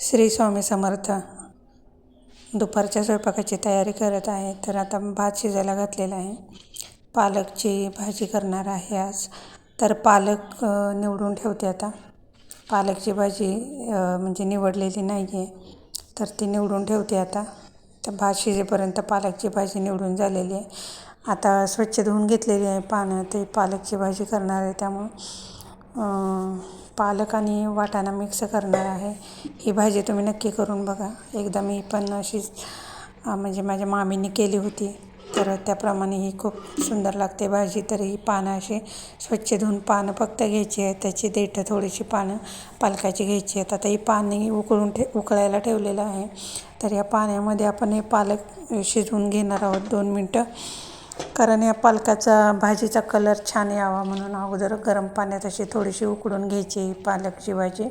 श्री स्वामी समर्थ. दुपारच्या स्वयंपाकाची तयारी करत आहे तर आता भात शिजायला घातलेला आहे. पालकची भाजी करणार आहे आज. तर पालक निवडून ठेवते आता. पालकची भाजी म्हणजे निवडलेली नाही आहे तर ती निवडून ठेवते आता. तर भात शिजेपर्यंत पालकची भाजी निवडून झालेली आहे. आता स्वच्छ धुवून घेतलेली आहे पानं ते पालकची भाजी करणार आहे त्यामुळं. पालक आणि वाटाणा मिक्स करणार आहे. ही भाजी तुम्ही नक्की करून बघा. एकदा मी पण अशीच म्हणजे माझ्या मामीने केली होती. तर त्याप्रमाणे ही खूप सुंदर लागते भाजी. तर ही पानं अशी स्वच्छ धुवून पानं फक्त घ्यायची आहेत. त्याची देठं थोडीशी पानं पालकाची घ्यायची आहेत. आता ही पाणी उकळून ठे उकळायला ठेवलेलं आहे. तर या पाण्यामध्ये आपण हे पालक शिजवून घेणार आहोत दोन मिनटं. कारण या पालकाचा भाजीचा कलर छान यावा म्हणून अगोदर गरम पाण्यात अशी थोडीशी उकडून घ्यायची पालकची भाजी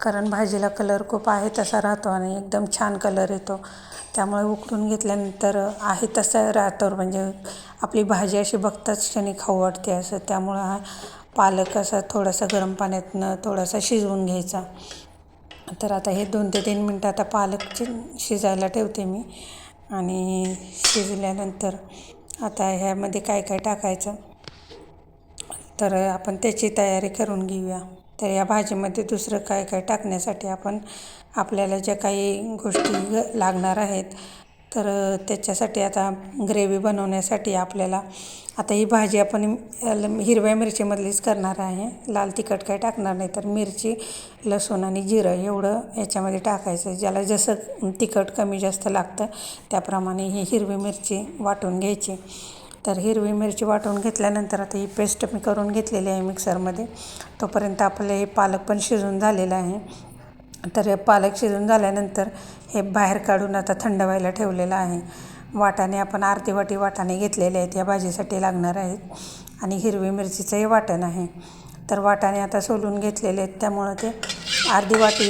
कारण भाजीला कलर खूप आहे तसा राहतो आणि एकदम छान कलर येतो. त्यामुळे उकडून घेतल्यानंतर आहे तसा राहतो. म्हणजे आपली भाजी अशी बघताच क्षणी खाऊ वाटते असं. त्यामुळं हा पालक असा थोडासा गरम पाण्यातनं थोडासा शिजवून घ्यायचा. तर आता हे दोन ते तीन मिनटं आता पालकचे शिजायला ठेवते मी. आणि शिजल्यानंतर आता ह्यामध्ये काय काय टाकायचं तर आपण त्याची तयारी करून घेऊया. तर या भाजीमध्ये दुसरं काय काय टाकण्यासाठी आपण आपल्याला ज्या काही गोष्टी लागणार आहेत तर त्याच्यासाठी आता ग्रेव्ही बनवण्यासाठी आपल्याला आता ही भाजी आपण हिरव्या मिरचीमधलीच करणार आहे. लाल तिखट काही टाकणार नाही तर मिरची लसूण आणि जिरं एवढं याच्यामध्ये टाकायचं ज्याला जसं तिखट कमी जास्त लागतं त्याप्रमाणे ही हिरवी मिरची वाटून घ्यायची. तर हिरवी मिरची वाटून घेतल्यानंतर आता ही पेस्ट मी करून घेतलेली आहे मिक्सरमध्ये. तोपर्यंत आपलं हे पालक पण शिजून झालेलं आहे. तर हे पालक शिजून झाल्यानंतर हे बाहेर काढून आता थंड व्हायला ठेवलेलं आहे. वाटाणे आपण अर्धी वाटी वाटाणे घेतलेले आहेत या भाजीसाठी लागणार आहेत. आणि हिरवी मिरचीचंही वाटण आहे. तर वाटाणे आता सोलून घेतलेले आहेत त्यामुळं ते अर्धी वाटी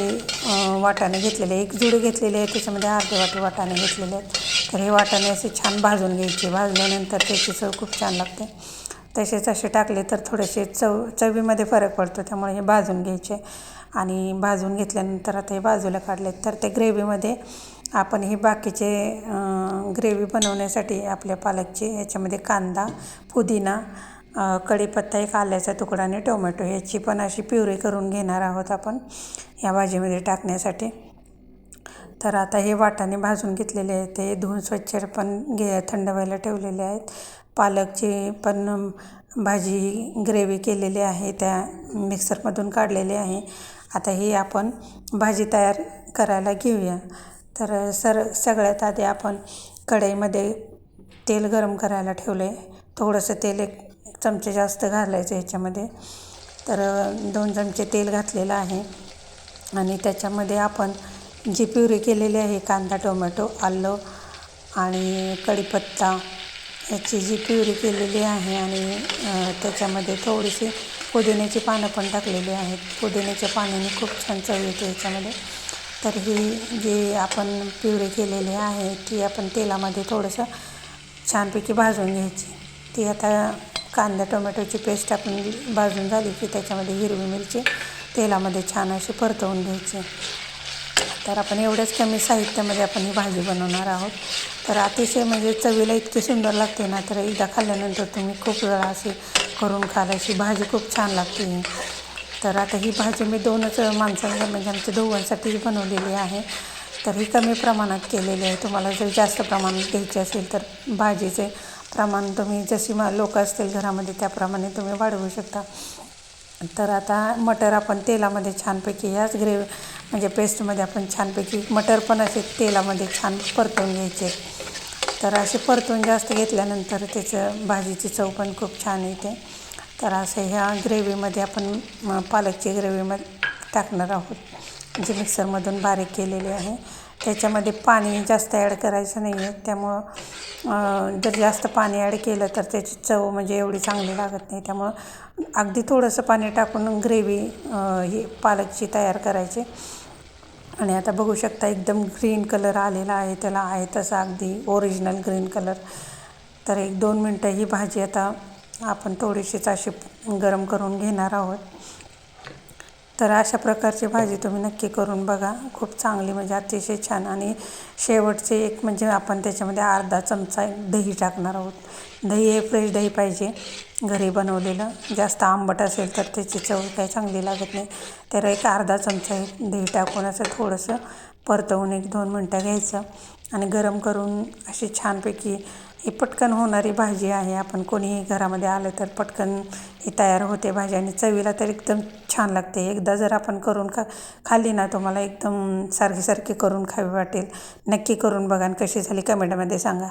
वाटाणे घेतलेले एक जुडी घेतलेली आहे त्याच्यामध्ये अर्धी वाटी वाटाणे घेतलेले आहेत. तर हे वाटाणे असे छान भाजून घ्यायचे भाजल्यानंतर त्याची चव खूप छान लागते. तसेच असे टाकले तर थोडेसे चव चवीमध्ये फरक पडतो त्यामुळे हे भाजून घ्यायचे. आणि भाजून घेतल्यानंतर आता हे बाजूला काढले तर ते ग्रेव्हीमध्ये आपण हे बाकीचे ग्रेव्ही बनवण्यासाठी आपल्या पालकची याच्यामध्ये कांदा पुदिना कढीपत्ता एक आल्याचा तुकडा आणि टोमॅटो ह्याची पण अशी प्युरी करून घेणार आहोत आपण या भाजीमध्ये टाकण्यासाठी. तर आता हे वाटाणे भाजून घेतलेले आहेत. ते धुवून स्वच्छ पण घे थंड व्हायला ठेवलेले आहेत. पालकची पण भाजी ग्रेव्ही केलेली आहे त्या मिक्सरमधून काढलेली आहे. आता ही आपण भाजी तयार करायला घेऊया. तर सर सगळ्यात आधी आपण कढईमध्ये तेल गरम करायला ठेवलं आहे थोडंसं तेल एक चमचे जास्त घालायचं ह्याच्यामध्ये. तर दोन चमचे तेल घातलेलं आहे. आणि त्याच्यामध्ये आपण जी प्युरी केलेली आहे कांदा टोमॅटो आलं आणि कढीपत्ता याची जी प्युरी केलेली आहे आणि त्याच्यामध्ये थोडीशी पुदिन्याची पानं पण टाकलेली आहेत. पुदिन्याच्या पाण्याने खूप छान चव येते याच्यामध्ये. तर ही जी आपण प्युरी केलेली आहे ती आपण तेलामध्ये थोडंसं छानपैकी भाजून घ्यायची. ती आता कांदा टोमॅटोची पेस्ट आपण भाजून झाली की त्याच्यामध्ये हिरवी मिरची तेलामध्ये छान अशी परतवून घ्यायची. तर आपण एवढ्याच कमी साहित्यामध्ये आपण ही भाजी बनवणार आहोत. तर अतिशय म्हणजे चवीला इतकी सुंदर लागते ना तर एकदा खाल्ल्यानंतर तुम्ही खूप वेळा अशी करून खाल अशी भाजी खूप छान लागते. तर आता ही भाजी मी दोनच माणसांना म्हणजे आमच्या दोघांसाठीच बनवलेली आहे. तर ही कमी प्रमाणात केलेली आहे. तुम्हाला जर जास्त प्रमाणात घ्यायची असेल तर भाजीचे प्रमाण तुम्ही जशी मा लोकं असतील घरामध्ये त्याप्रमाणे तुम्ही वाढवू शकता. तर आता मटर आपण तेलामध्ये छानपैकी याच ग्रेव्ही म्हणजे पेस्टमध्ये आपण छानपैकी मटर पण असे तेलामध्ये छान परतवून घ्यायचे. तर असे परतून जास्त घेतल्यानंतर त्याचं भाजीची चव पण खूप छान येते. तर असं ह्या ग्रेव्हीमध्ये आपण पालकची ग्रेव्हीमध्ये टाकणार आहोत. जे मिक्सरमधून बारीक केलेली आहे. त्याच्यामध्ये पाणी जास्त ॲड करायचं नाही आहे. त्यामुळं जर जास्त पाणी ॲड केलं तर त्याची चव म्हणजे एवढी चांगली लागत नाही. त्यामुळं अगदी थोडंसं पाणी टाकून ग्रेव्ही ही पालकची तयार करायची. आणि आता बघू शकता एकदम ग्रीन कलर आलेला आहे त्याला आहे तसा अगदी ओरिजिनल ग्रीन कलर तर एक दोन मिनटं ही भाजी आता आपण थोडीशीच अशी गरम करून घेणार आहोत. तर अशा प्रकारची भाजी तुम्ही नक्की करून बघा. खूप चांगली म्हणजे अतिशय छान. आणि शेवटचे एक म्हणजे आपण त्याच्यामध्ये अर्धा चमचा दही टाकणार आहोत. दही हे फ्रेश दही पाहिजे. घरी बनवलेलं. जास्त आंबट असेल तर त्याची चव काही चांगली लागत नाही. तर एक अर्धा चमचा दही टाकून असं थोडंसं परतवून एक दोन मिनटं घ्यायचं. आणि गरम करून अशी छानपैकी ही पटकन होणारी भाजी आहे. आपण कोणीही घरामध्ये आलं तर पटकन ही तयार होते भाजी आणि चवीला तर एकदम छान लागते. एकदा जर आपण करून खा खाल्ली ना तुम्हाला एकदम सारखी सारखी करून खावी वाटेल. नक्की करून बघा आणि कशी झाली कमेंटमध्ये सांगा.